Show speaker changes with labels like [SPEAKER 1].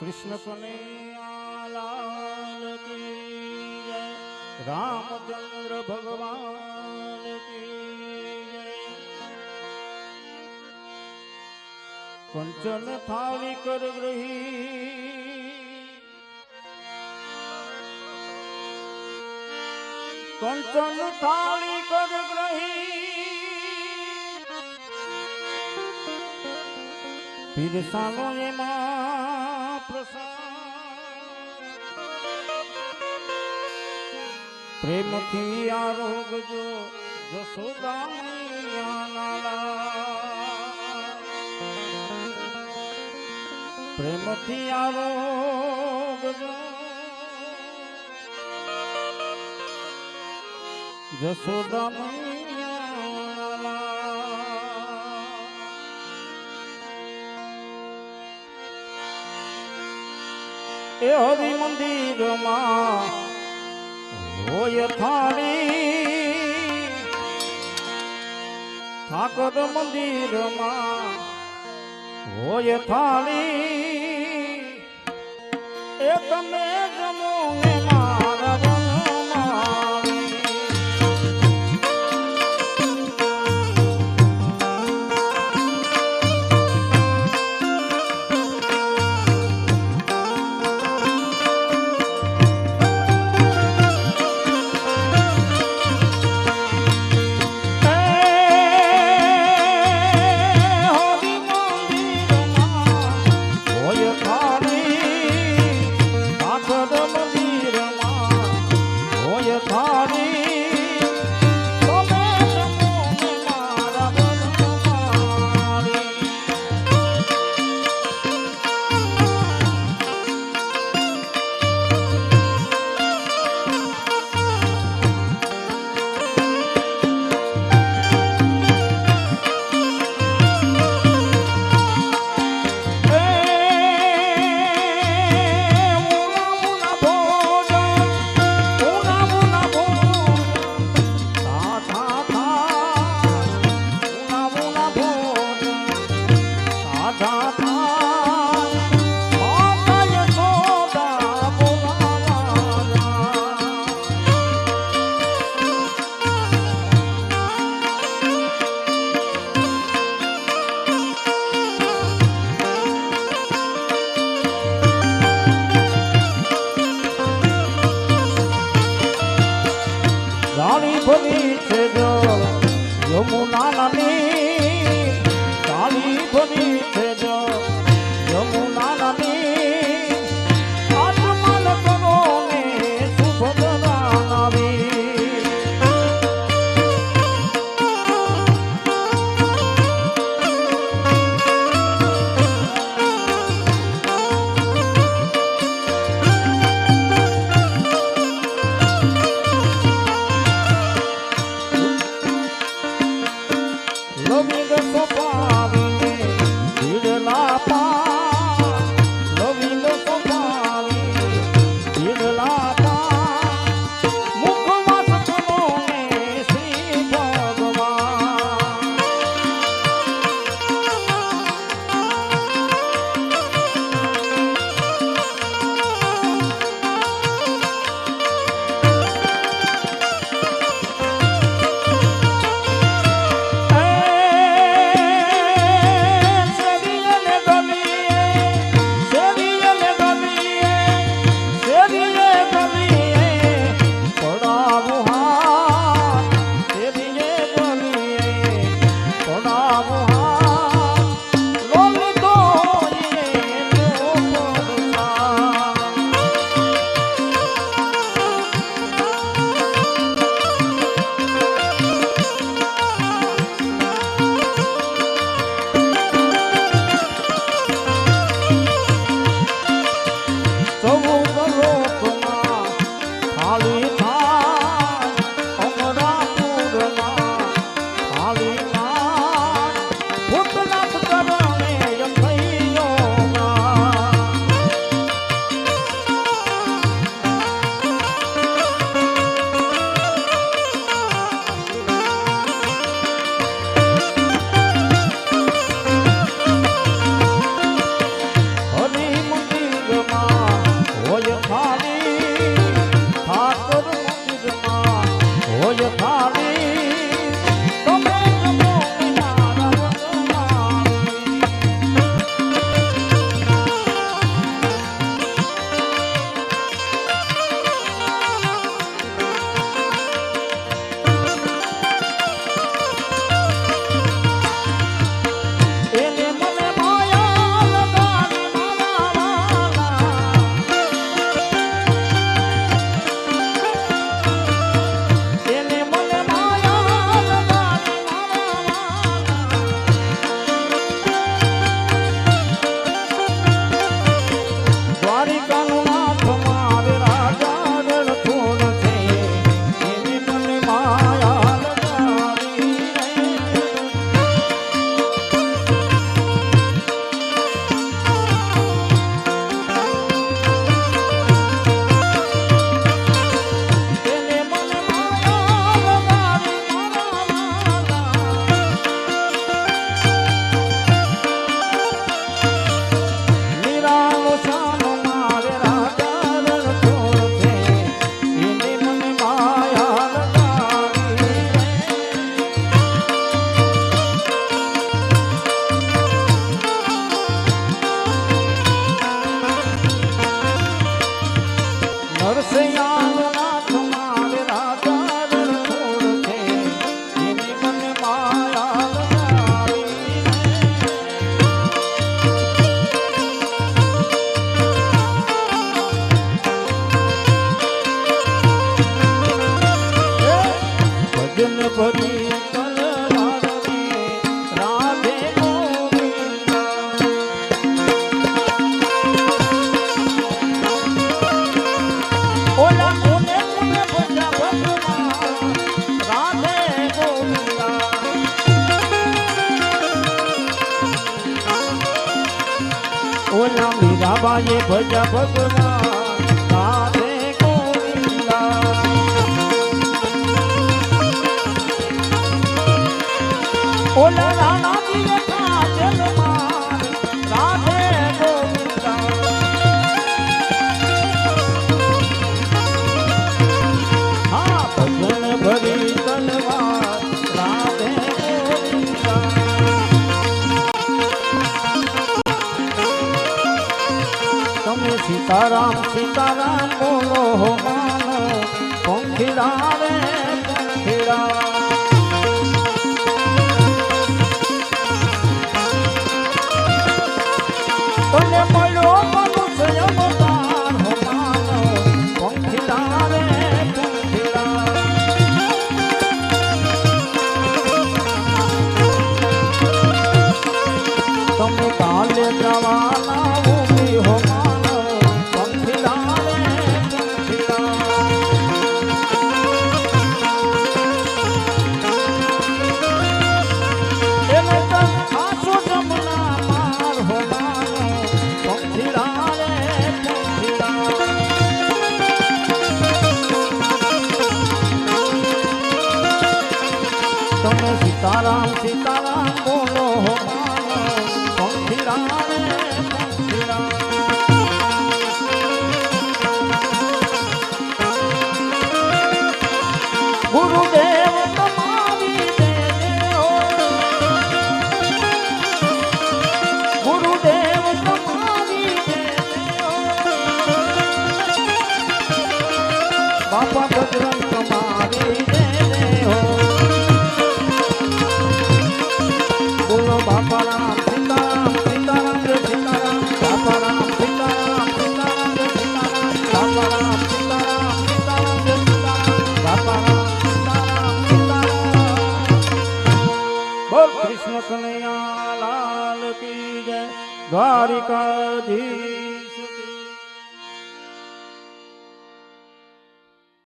[SPEAKER 1] कृष्ण कन्हैया लाल रामचंद्र भगवान कंचन थाली कर ग्रही कंचन थाली कर ग्रही पीर सामने मा પ્રેમથી આરોગજો જશોદા નાલા પ્રેમથી આરોગજો જશોદા એ હરિ મંદિરમાં હોય થાળી. ઠાકોર મંદિરમાં હોય થાળી. એ તમે ભુવના મીરાબાઈએ ભજ ભગવાન. ઓલા તારા બોલો માનો પંખીડા રે દ્વારિકાધી